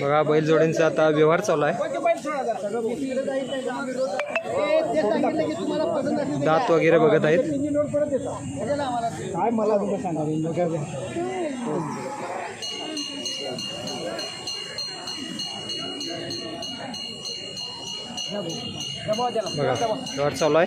बघा बैल जोड्यांचा आता व्यवहार चालू आहे. दात वगैरे बघत आहेत. काय मला सांगा बघा व्यवहार चालू आहे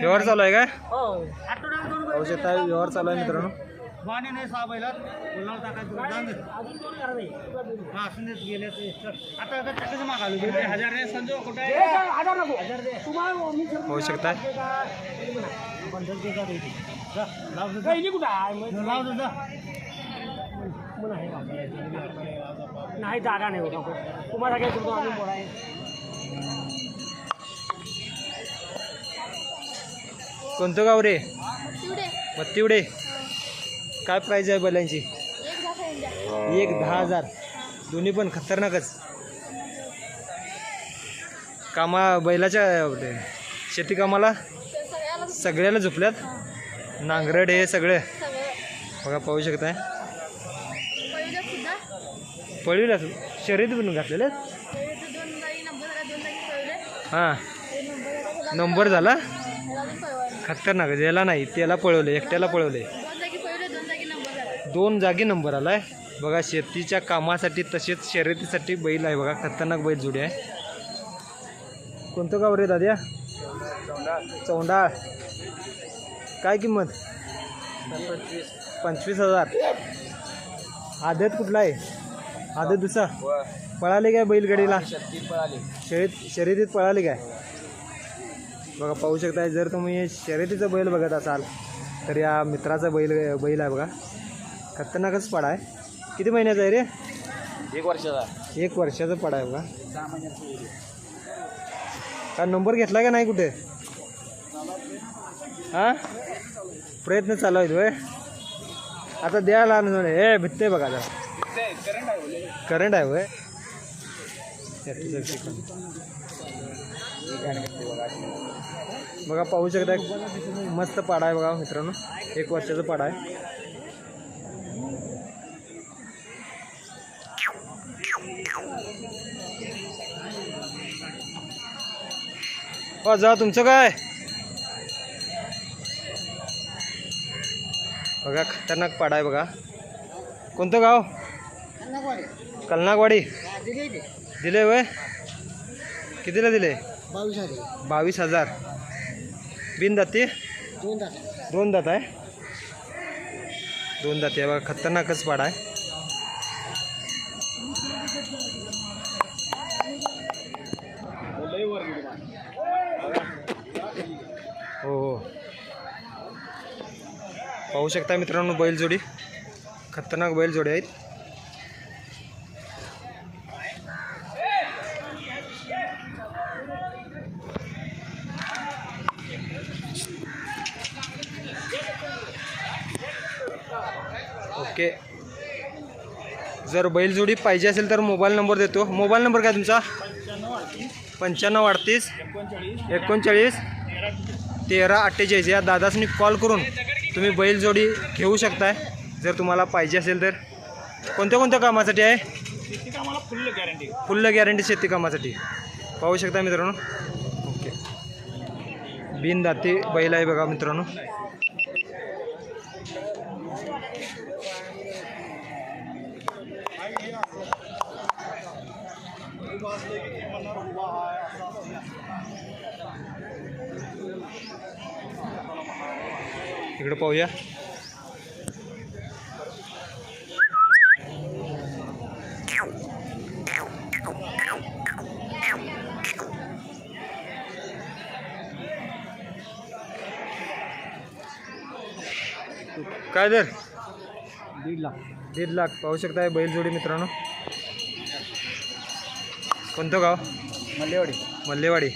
व्यवहार चालू आहे काय? पाहू शकता व्यवहार चालू आहे मित्रांनो. वाणी नाही सहा बैलात. बोलावं टाकायचं जाऊन दे. हा, असून देत गेले ते. आता आता चक्कच मागालो हजार रे संजो कुठे हजार दे. पाहू शकता. नाही जागा नाही होता तुम्हाला काय करतो आम्ही बोलाय? कोणतं गाव रे? तिवडे बत्तीवडे. काय प्राईज आहे बैलांची? एक दहा हजार. दोन्ही पण खतरनाकच. कामा बैलाच्या शेती कामाला? सगळ्याला झोपल्यात. नांगरड हे सगळं. बघा पाहू शकताय. सुद्धा पळवीला शर्यत बनवून घातलेले? हां. नंबर झाला? खतरनाक याला नाही त्याला पळवले एकट्याला पळवले दोन जागी पळवले दोन जागी नंबर नंबर आलाय. बघा शेतीच्या कामासाठी तसेच शर्यतीसाठी बैल आहे बघा. खतरनाक बैल जोडी आहे. कोणतं गाव रे दाद्या? चौंडाळ काय किंमत? पंचवीस हजार. आदत कुठला आहे? आदत दुसरा. पळाले काय बैलगाडीला? शर्यत शर्यतीत पळाले काय? बघा पाहू शकताय जर तुम्ही शर्यतीचा बैल बघत असाल तर या मित्राचा बैल बैल आहे बघा. खतरनाकच पाडा आहे. किती महिन्याचा आहे रे? एक वर्षाचा. एक वर्षाचा पाडा आहे बघा. का नंबर घेतला का नाही कुठे? हा? प्रयत्न चालू आहेत होय. आता द्यायला हे भेटते बघा जरा. करंट आहे वय बघा पाहू शकता मस्त पाडा आहे बघा मित्रांनो. एक वर्षाचा पाडा आहे. हो जा तुमचं काय? बघा खतरनाक पाडा आहे बघा. कोणतं गाव? कलनागवाडी. दिले वय कितीला दिले? बावीस हजार. बावीस हजार बिन दाती दोन दात? दोन दात आहे. दोन दाती आहे बघा खतरनाकच पाडा आहे. हो हो. पाहू शकता मित्रांनो बैलजोडी. खतरनाक बैलजोडी आहेत. ओके. जर बैलजोडी पाहिजे असेल तर मोबाईल नंबर देतो. मोबाईल नंबर काय तुमचा? पंच्याण्णव अडतीस. एकोणचाळीस. तेरा अठ्ठेचाळीस. या दादासनी कॉल करून तुम्ही बैलजोडी घेऊ शकताय जर तुम्हाला पाहिजे असेल तर. कोणत्या कोणत्या कामासाठी आहे? फुल्ल गॅरंटी फुल्ल गॅरंटी शेती कामासाठी. पाहू शकता मित्रांनो. ओके. बिनदाती बैल आहे बघा मित्रांनो. इकडे पाहूया. काय दर दीड लाख. दीड लाख. पाहू शकताय बैलजोडी मित्रांनो. कोणतं गाव? मल्लेवाडी. मल्लेवाडी.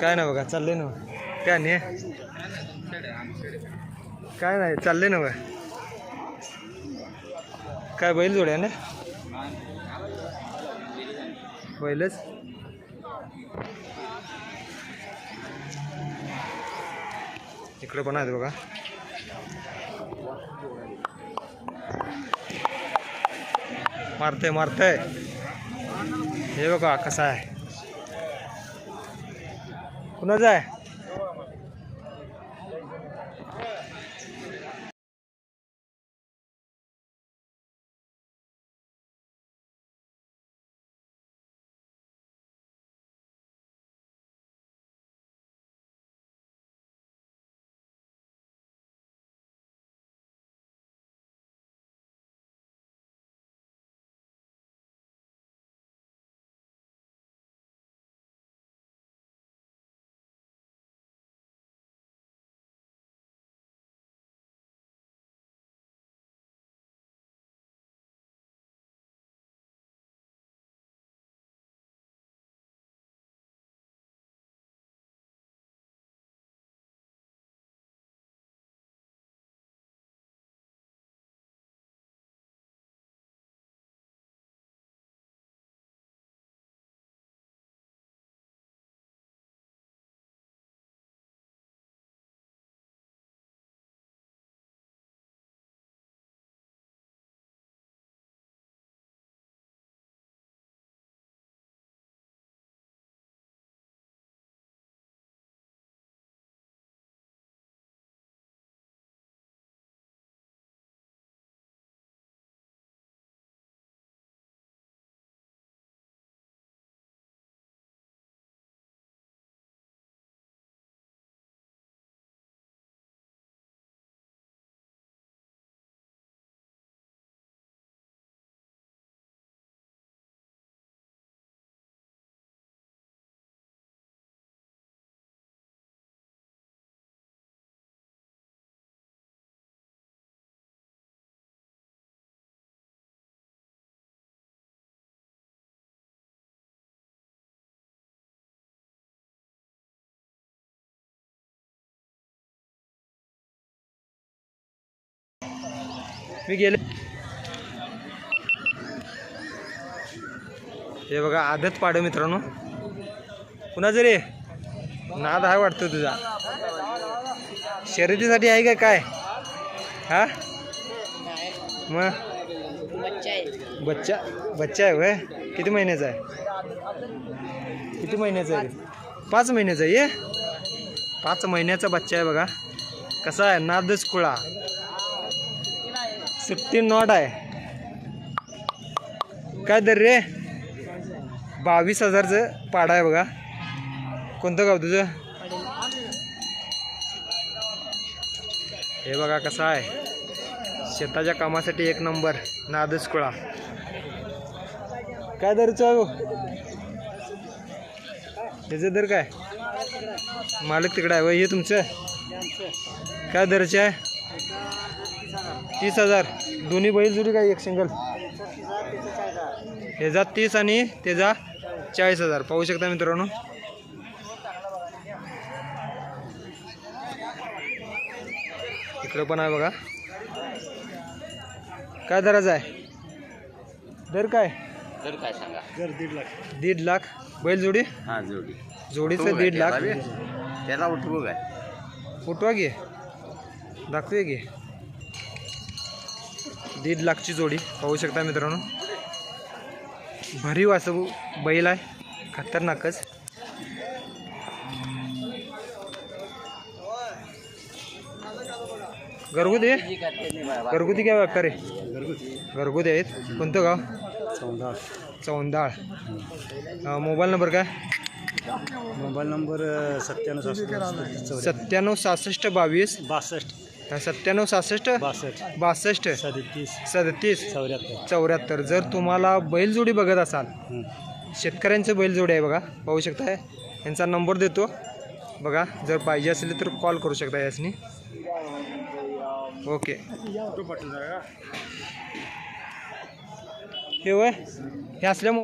काय नाही बघा चाललंय ना काय नाही काय नाही चाललंय ना बघा. काय बैल जोड्या ना? बैलच? इकडे पण आहेत बघा. मारतंय मारतंय. हे बघा कसा आहे. कुणाचा आहे? मी गेले. हे बघा आदत पाड मित्रांनो. पुन्हा जरी नाद आहे वाटतं तुझा. शर्यतीसाठी आहे का काय? हा? मग बच्चा बच्चा आहे वय किती महिन्याचा आहे? किती महिन्याचा आहे? पाच महिन्याचा आहे ये? पाच महिन्याचा बच्चा आहे बघा. कसा आहे? नादच कुळा सुट्टी नॉट आहे. काय दर रे? बावीस हजारचं पाडा आहे बघा. कोणतं गाव तुझं? हे बघा कसं आहे. शेताच्या कामासाठी एक नंबर नादच कुळा. काय दर आहे हो? त्याचं दर काय? मालक तिकडं आहे व हे तुमचं? काय दरचं आहे? तीस हजार. दोन्ही बैल जुडी काय? एक सिंगल ह्याचा तीस आणि त्याचा चाळीस हजार. पाहू शकता मित्रांनो. इकडं पण आहे बघा. काय दराचा आहे? दर काय? तर काय सांगा? घर दीड लाख. दीड लाख. बैल जोडी? हा जोडी. जोडीचं दीड लाख. त्याला उठवू काय? उठवा घे दाखवूया घे दीड लाखची जोडी पाहू शकता मित्रांनो. भरीव असं बैल आहे. खतरनाकच. घरगुती? घरगुती काय व्यापारी घरगुती आहेत. कोणतं गाव? चौंदाळ अं, मोबाईल नंबर काय? मोबाईल नंबर सत्त्याण्णव सत्त्याण्णव सहासष्ट बावीस. बासष्ट. सत्त्याण्णव सहासष्ट? बासष्ट. बासष्ट. सदतीस. सदतीस. चौऱ्याहत्तर. चौऱ्याहत्तर. जर तुम्हाला बैलजोडी बघत असाल शेतकऱ्यांचं बैलजोडी आहे बघा पाहू शकताय. यांचा नंबर देतो. बघा जर पाहिजे असेल तर कॉल करू शकता यासनी. ओके. हे वय हे असल्यामुळे